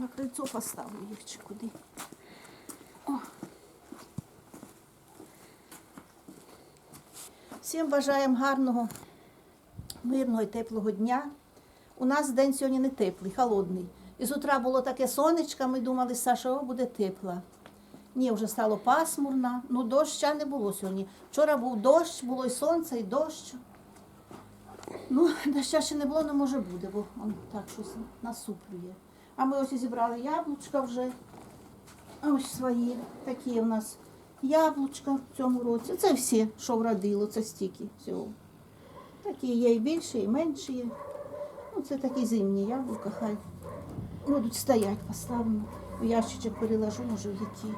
На крильцо поставлю їх чи куди. О. Всім бажаємо гарного, мирного і теплого дня. У нас день сьогодні не теплий, холодний. І з утра було таке сонечко, ми думали, Саша, о, буде тепло. Ні, вже стало пасмурно. Ну, доща не було сьогодні. Вчора був дощ, було і сонце, і дощ. Ну, доща ще не було, але може буде, бо он так щось насуплює. А ми ось зібрали яблучка вже. Ось свої такі у нас яблучка в цьому році. Це всі, що вродило, це стільки всього. Такі є і більші, і менші. Ну, це такі зимні яблука, хай будуть стоять, поставлено. В ящичок переложу, може, в які.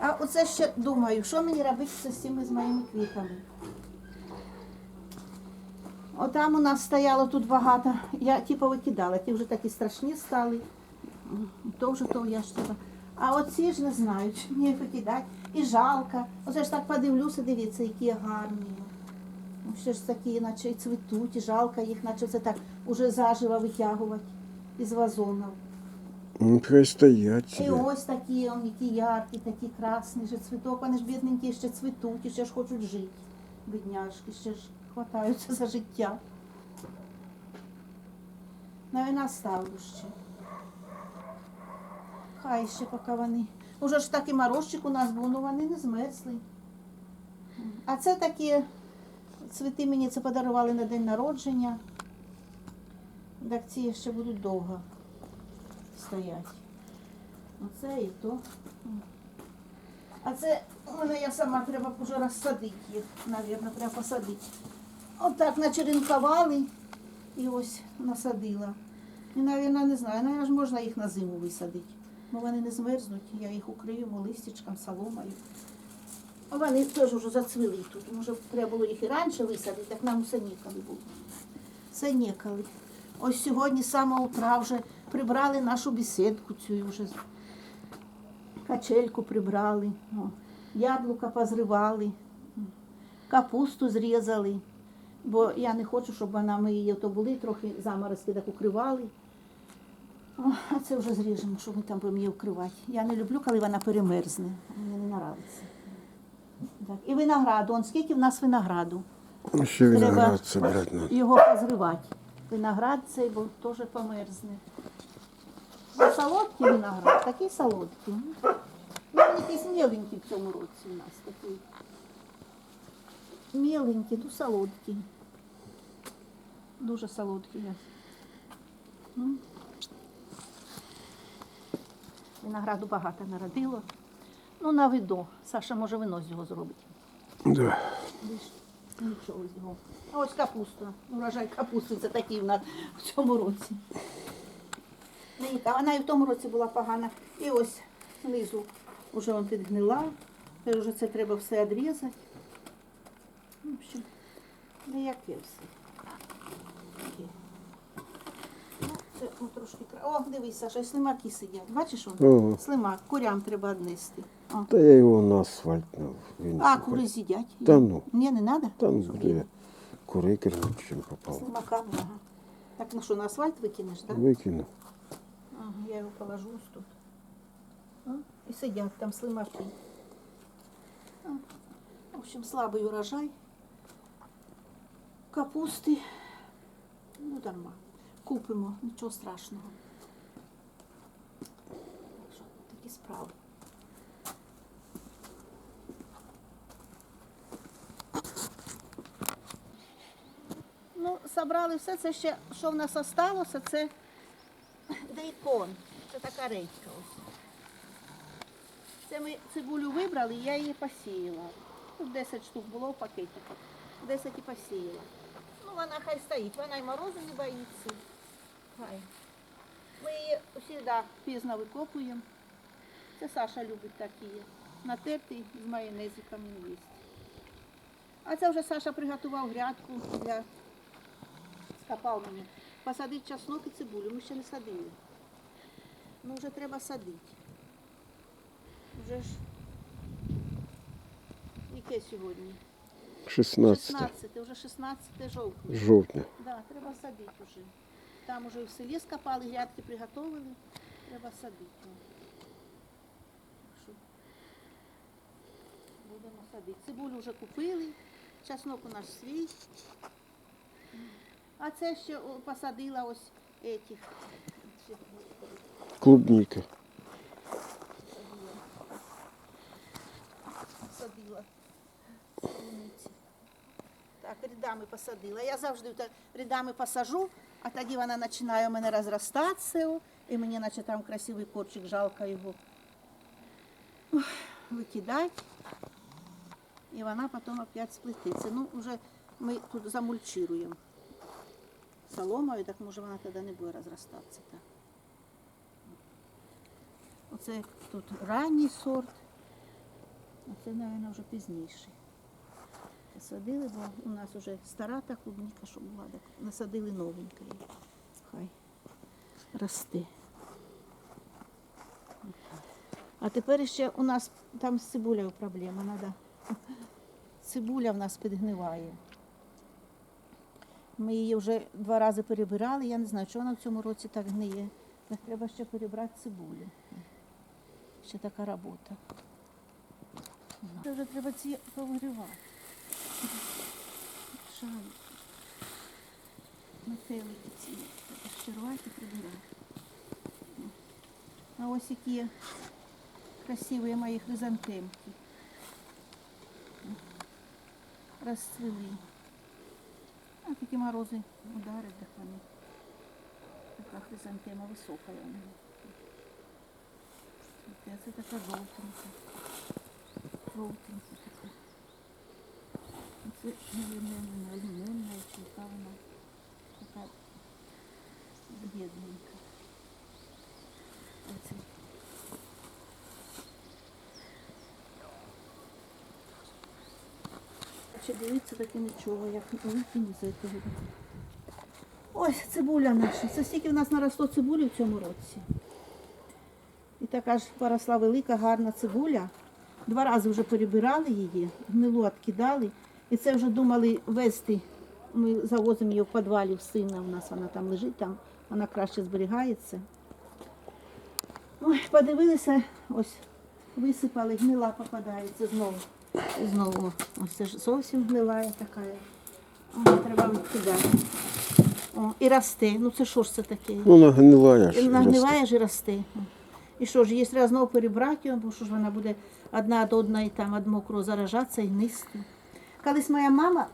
А оце ще думаю, що мені робити з цими з моїми квітами. Отам у нас стояло тут багато. Я типу викидала, ті вже такі страшні стали. То вже то ящика. А оці ж не знаю, чи мені викидати. І жалко. Оце ж так подивлюся, дивіться, які гарні. Ну, ще ж такі, наче і цвітуть, і жалко їх, наче це так уже заживо витягувати із вазонів. Ну, хай стоять І ось такі, он, які яркі, такі красні, же цвіток, вони ж бідненькі ще цвітуть, і ще ж хочуть жити. Бідняшки, ще ж хватаються за життя. Навіть ставлю ще. Хай ще поки вони. Уже ж такий морозчик у нас був, ну вони не змерзли. А це такі цвіти мені це подарували на день народження. Так ці ще будуть довго стоять. Оце і то. А це у мене я сама треба б уже розсадити їх, навірно, треба посадити. Отак начеренкували і ось насадила. І, навірно, не знаю, навірно, ж можна їх на зиму висадити. Бо вони не змерзнуть, я їх укрию листячком, соломою. А Вони теж вже зацвіли тут. Може, треба було їх і раніше висадити, так нам усе ніколи було. Все ніколи. Ось сьогодні з самого утра вже прибрали нашу бесідку цю вже. Качельку прибрали, яблука позривали, капусту зрізали. Бо я не хочу, щоб вона ми її то були, трохи заморозки так укривали. О, а це вже зріжемо, щоб ми там будемо її укривати. Я не люблю, коли вона перемерзне. Мені не подобається. Так. І винограду. Он скільки в нас винограду? Ще виноград надо. його позривати. Виноград цей, бо теж померзне. А солодкий виноград, такий солодкий. Ну, він якийсь міленький в цьому році у нас такий. Міленький, ну солодкий. Дуже солодкий. Винограду багато народило. Ну, на видо. Саша може вино з його зробить. Да. Нічого з нього. А ось капуста. Урожай капусти це такий в нас в цьому році. Вона і в тому році була погана. І ось знизу вже підгнила. Тепер вже це треба все відрізати. В общем, ніяке все. Таке. Ну, це ну, трошки кра- О, дивись, Саша, слимаки сидять. Бачиш он? Ого. Слимак, курям треба віднести. О. Та я його на асфальт ну, він А, кури з'їдять. Та ну. Ні, не треба? Та ну буду я кури кернути, чим попав. Слимаками, ага. Так, ну що, на асфальт викинеш, так? Викину. Ага, я його положу ось тут. А? І сидять там слимаки. А, В общем, слабий урожай. Капусти. Ну, дарма. Купимо, нічого страшного. Що, такі справи. Ну, собрали все це ще, що в нас осталося, це дейкон. Це така редька ось. Це ми цибулю вибрали, я її посіяла. Тут 10 штук було в пакетиках. 10 і посіяла. Ну, вона хай стоїть, вона і морозу не боїться. Хай. Ми її завжди пізно викопуємо. Це Саша любить такі. Натертий з майонезиком він їсть. А це вже Саша приготував грядку для з копалками. Посадити часнок і цибулю. Ми ще не садили. Ну вже треба садити. Вже ж яке сьогодні? 16 16, вже 16 жовтня. жовтня. Да, треба садити вже. Там уже в селі скопали, грядки приготовили. Треба садити. Будемо садити. Цибулю вже купили, часнок у нас свій. А це ще посадила ось этих. Клубника. Посадила. Полуниці. Так, рядами посадила. Я завжди рядами посажу, а тоді вона починає у мене розростатися, і мені наче там красивий корчик, жалко його викидати. І вона потім опять сплетиться. Ну, вже ми тут замульчируємо соломою, так може вона тоді не буде розростатися. Так. Оце тут ранній сорт, а це, мабуть, вже пізніший. Посадили, бо у нас вже стара та клубніка, що була, так насадили новенької. Хай росте. А тепер ще у нас там з цибулею проблема. Надо. Цибуля в нас підгниває. Ми її вже два рази перебирали. Я не знаю, чого вона в цьому році так гниє. Треба ще перебрати цибулю. Ще така робота. Це вже треба ці повигрівати. Шають. Метелики ці. Щирувати прибирати. А ось які красиві мої хризантемки. Розцвіли. А такі морози ударять, так вони. Така хризантема висока вона. Це така жовтенька. Жовтенька така. А Це, мабуть, алюмінна, чи яка вона така бідненька. Оце. Чи дивіться таке нічого, як великий з. Ось цибуля наша. Це стільки в нас наросло цибулі в цьому році. І така ж поросла велика, гарна цибуля. Два рази вже перебирали її, гнилу відкидали. І це вже думали вести. Ми завозимо її в підвалі в сина. У нас вона там лежить, там вона краще зберігається. Ой, подивилися, ось висипали, гнила попадається знову. І знову. Ось це ж зовсім гнилая така. О, треба відкидати. О, і росте. Ну це що ж це таке? Ну, нагнилая І ж. Нагниває ж і росте. І що ж, якщо знову перебрати бо що ж вона буде одна до одної там від мокрого заражатися і нести. Колись моя мама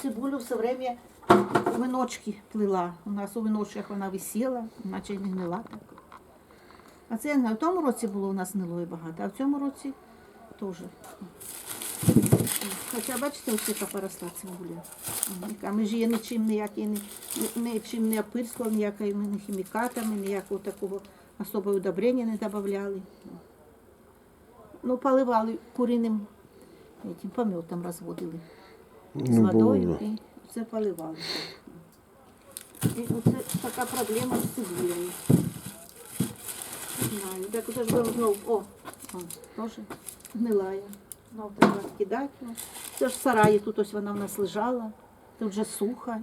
цибулю все время в виночки плела. У нас у виночках вона висіла, наче не гнила так. А це в тому році було у нас гнилої багато, а в цьому році теж. Хоча бачите, ось яка поросла цибуля. Ми ж її нічим ніякий, ні- ні- нічим не опирскували, ніякими ні хімікатами, ніякого такого особого удобрення не додавали. Ну, поливали куриним этим, пометом розводили з Ну, водою і це поливали. І оце така проблема з цибулею. Не Знаю. Так оце ж було знов, о, о, теж гнилая. Знов треба кидати. Це ж в сараї, тут ось вона в нас лежала, тут вже суха.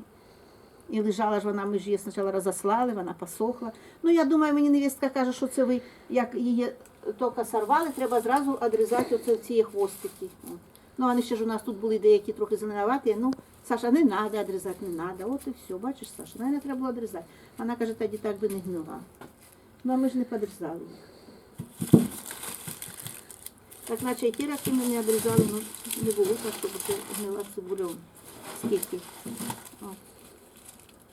І лежала ж вона, ми ж її спочатку розослали, вона посохла. Ну, я думаю, мені невістка каже, що це ви, як її тільки сорвали, треба зразу відрізати оце ці хвостики. О. Ну, вони ще ж у нас тут були деякі трохи зеленуваті. Ну, Саша, не треба відрізати, не треба. От і все, бачиш, Саша, ну, не треба було відрізати. Вона каже, тоді так би не гнила. Ну, а ми ж не підрізали їх. Так наче і ті раки ми не відрізали, ну не було так, щоб це гнила цибуля. Скільки. О.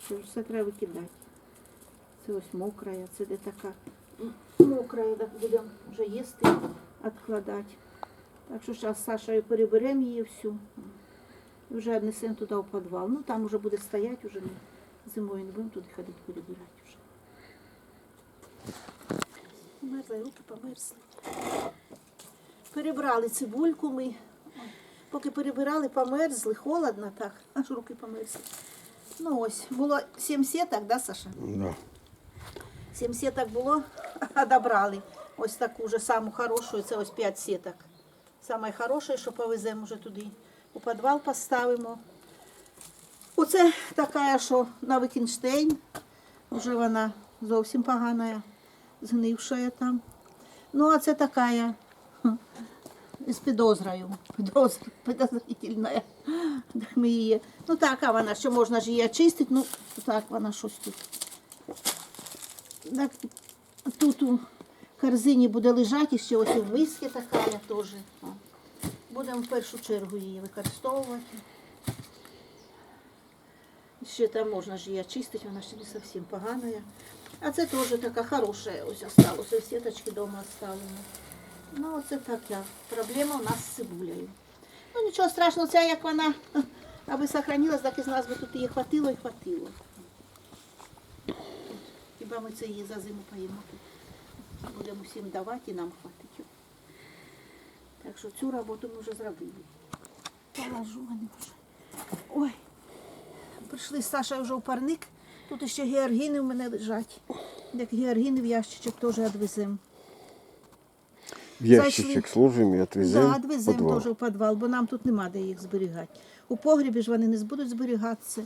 Це ж все треба викидати. Це ось мокра, це де така м, мокра, так будемо вже їсти, відкладати. Так що зараз з Сашою переберемо її всю. І вже віднесемо туди в підвал. Ну там вже буде стояти, вже ми зимою не будемо туди ходити перебирати вже. Померзли, руки померзли. Перебрали цибульку ми. Поки перебирали, померзли, холодно так, аж руки померзли. Ну ось, було сім сіток, да, Саша? Да. Сім сіток було, а добрали. Ось таку же саму хорошу, це ось п'ять сіток. Саме хороше, що повеземо вже туди. У підвал поставимо. Оце така, що на Вікінштейн. Вже вона зовсім погана. згнившая там. Ну, а це така з підозрою. Підозр, підозрительна. Ми її. Ну така вона, що можна ж її очистити, ну так вона щось тут. Так, тут корзині буде лежати ще ось у миски така теж. Будемо в першу чергу її використовувати. Ще там можна ж її очистити, вона ще не зовсім погана. А це теж така хороша, ось осталося, сіточки вдома оставлені. Ну, оце така проблема у нас з цибулею. Ну нічого страшного, ця як вона аби сохранилась, так і з нас би тут її хватило і хватило. Хіба ми це її за зиму поїмо. Будемо всім давати і нам хватить. Так що цю роботу ми вже зробили. Положу вони вже. Ой, прийшли з Сашою вже в парник. Тут ще георгіни в мене лежать. Як георгіни в ящичок теж відвеземо. В ящичек сложим і відвеземо Да, відвеземо підвал. теж в підвал, бо нам тут нема де їх зберігати. У погрібі ж вони не будуть зберігатися,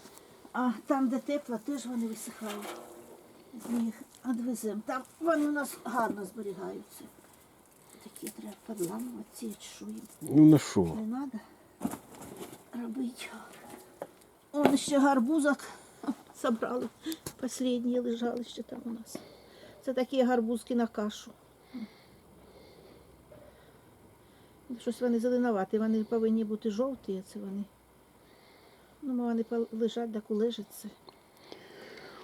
а там, де тепло, теж вони висихають. З них відвеземо. Там вони у нас гарно зберігаються. Такі треба підламувати, ці їм Ну на що? не треба робити. Он ще гарбузок собрали. Последні лежали ще там у нас. Це такі гарбузки на кашу. Щось вони зеленуваті, вони повинні бути жовті, це вони. Ну, вони лежать, так улежаться.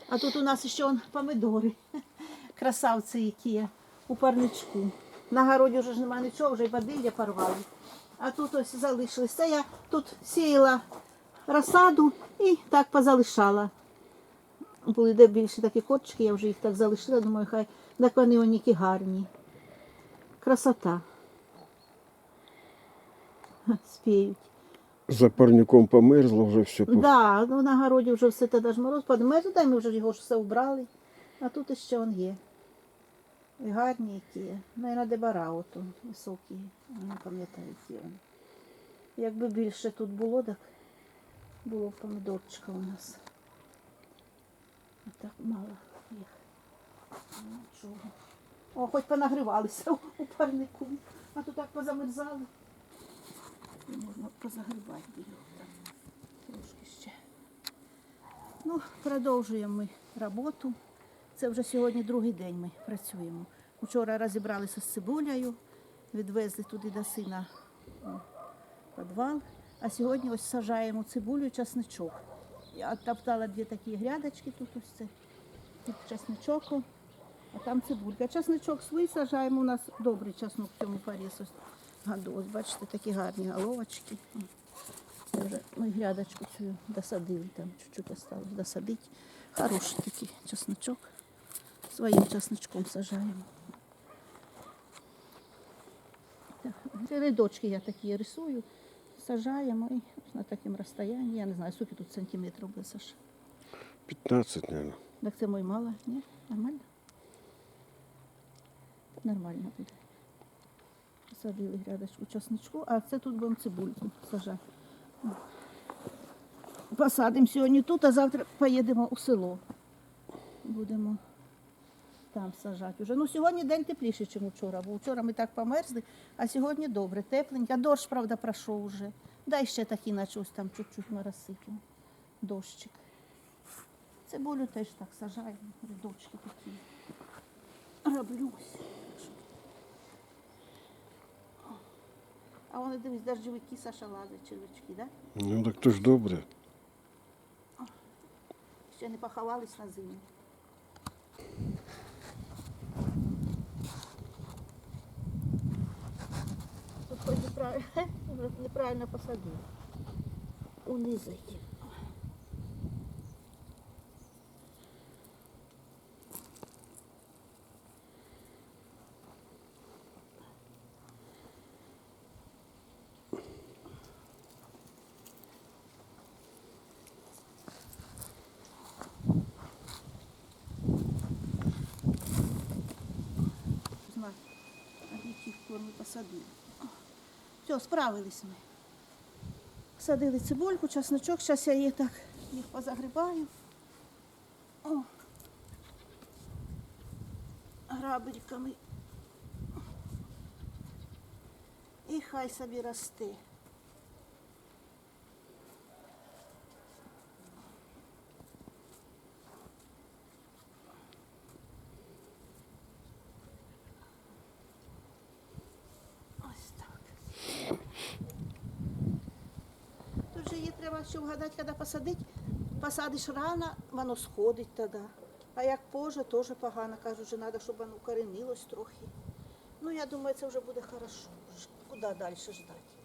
А тут у нас ще помидори. Красавці які у парничку. На городі вже ж немає нічого, вже й бадилля порвали. А тут ось залишилось. Я тут сіяла розсаду і так позалишала. Були де більше такі корчики, я вже їх так залишила, думаю, хай так вони які гарні. Красота. Спіють. За парником померзло вже все. по- Да, ну на городі вже все тоді ж мороз подмерз, дай ми вже його ж все вбрали. А тут ще он є. І гарні які є. Наверно, дебара ото, високі. Не пам'ятаю, які вони. Якби більше тут було, так було б помидорчика у нас. А так мало їх. Ну, Нічого. О, хоч понагрівалися у парнику. А то так позамерзали. Можна позагрівати було так. Трошки ще. Ну, продовжуємо ми роботу. Це вже сьогодні другий день ми працюємо. Вчора розібралися з цибулею, відвезли туди до сина підвал, а сьогодні ось сажаємо цибулю і часничок. Я топтала дві такі грядочки, тут ось це тут часничок, а там цибулька. Часничок свій сажаємо, у нас добрий часнок в цьому парі. Году. Ось бачите, такі гарні головочки. Вже ми грядочку цю досадили, там чуть-чуть осталось досадити. Хороший такий чесночок. Своїм чесночком сажаємо. Рядочки я такі рисую, сажаємо і на такому розстоянні. Я не знаю, скільки тут сантиметрів буде, Саша. 15, мабуть. Так це мой мало, ні? Нормально? Нормально буде. Посадили грядочку часничку, а це тут будемо цибульку сажати. Посадимо сьогодні тут, а завтра поїдемо у село. Будемо там сажати вже. Ну сьогодні день тепліший, ніж вчора, бо вчора ми так померзли, а сьогодні добре, тепленько. Дощ, правда, пройшов уже. Дай ще такий, наче ось там чуть-чуть моросить. Дощик. Цибулю теж так сажаємо, рядочки такі. Роблю. А вони дивись, дождевики Саша лазить, червячки, да? Ну так то ж добре. Ще не поховались на зиму. Тут хоч неправильно, неправильно посадив. Унизайте. Посадили. Все, справились ми. Садили цибульку, часничок, зараз я їх так їх позагрібаю. О. грабельками. І хай собі росте. Ось так. Тут ще вгадати, коли посадить. Посадиш рано, воно сходить тоді. А як позже, теж погано. Кажуть, що треба, щоб воно коренилось трохи. Ну, я думаю, це вже буде добре. Куди далі ждати?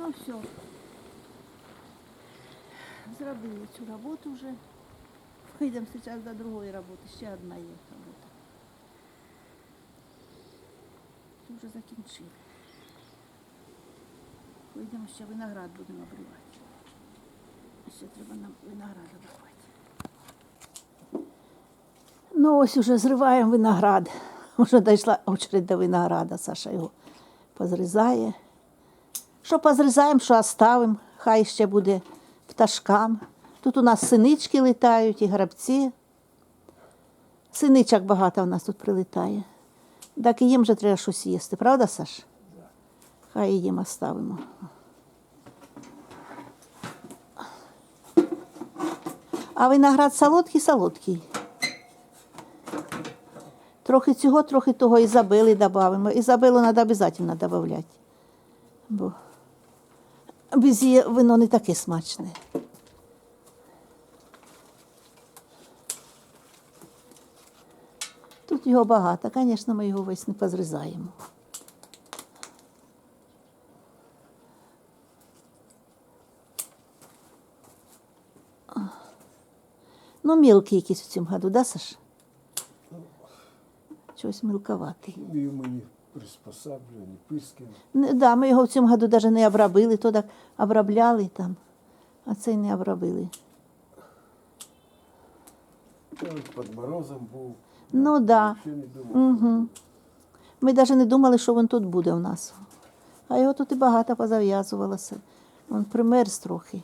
Ну все. Зробили цю роботу вже. Йдемо зараз до другої роботи. Ще одна є робота. Цю вже закінчили. Йдемо ще виноград будемо обривати. Ще треба нам виноград обривати. Ну ось уже зриваємо виноград. Уже дійшла очередь до винограда. Саша його позрізає. Що позрізаємо, що оставимо, хай ще буде пташкам. Тут у нас синички літають і грабці. Синичок багато у нас тут прилітає. Так і їм же треба щось їсти, правда, Саш? Хай їм оставимо. А виноград солодкий, солодкий. Трохи цього, трохи того Ізабели додамо. Ізабелу треба обов'язково додати. Бо без її вино не таке смачне. Тут його багато, звісно, ми його весь не позрізаємо. Ну, мілкий якийсь в цьому году, да, Саш? Чогось мілковатий. І мені приспосаблені, писки. Не, да, ми його в цьому году навіть не обробили, то так обробляли там, а цей не обробили. Я от під морозом був. Ну да. Ще не думав. Угу. Ми навіть не думали, що він тут буде у нас. А його тут і багато позав'язувалося. Він примерз трохи.